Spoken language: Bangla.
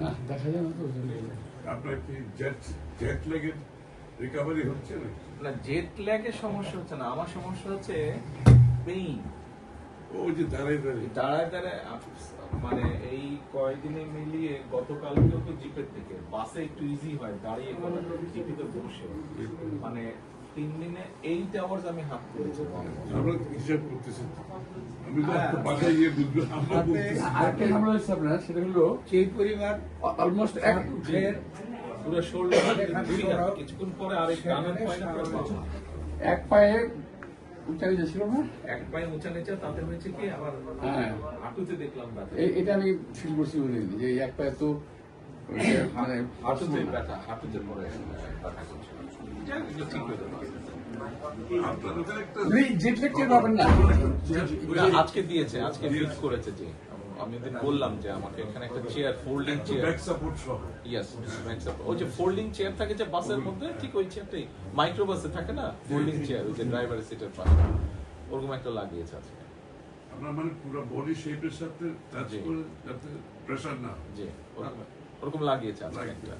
না। দেখা যায় না তো আপনার কি জেট জেট লেগের রিকভারি হচ্ছে না না জেট ল্যাগের সমস্যা হচ্ছে না। আমার সমস্যা হচ্ছে পেইন ওই যে দাঁড়াই দাঁড়িয়ে। দাঁড়ায় দাঁড়ায় মানে এই কয়েকদিনে মিলিয়ে গতকালকেও তো জিপের থেকে বাসে একটু ইজি হয় দাঁড়িয়ে করা জিপিতে বসে। মানে তিন দিনে এইট আওয়ার্স আমি হাত করেছি আমরা হিসাব করতেছি। আমি তো বাসায় গিয়ে বুঝব আরেকটা ঝামেলা হচ্ছে আপনার সেটা হলো সেই পরিবার অলমোস্ট এক পুরো শোল্ডার কিছুক্ষণ পরে আরেক। এক পায়ে উঁচা হয়ে ছিল না? এক উঁচা নিচে তাতে হয়েছে কি আবার হ্যাঁ। হাঁটুতে দেখলাম এটা আমি ফিল করছি বলে যে এক পায়ে তো মানে হাঁটুতে ব্যথা হাঁটুতে পরে ব্যথা করছে। যাই হোক, এগুলো ঠিক হয়ে যাবে। আপনার ওখানে একটা জেট লেগ পাবেন না। না, আজকে দিয়েছে আজকে ফিট করেছে যে। আমি যদি বললাম যে আমাকে এখানে একটা chair folding chair back support সহ। ইয়েস ওই যে ফোল্ডিং চেয়ার থাকে যে বাসের মধ্যে ঠিক ওই চেয়ারটাই মাইক্রো বাসে থাকে না? ফোল্ডিং চেয়ার ওই যে ড্রাইভারের সিটের পাশে। ওরকম একটা লাগিয়েছে আজকে। আপনার মানে পুরো বডি শেপের সাথে টাচ করে যাতে প্রেসার না জি ওরকম ওরকম লাগিয়েছে আজকে একটা।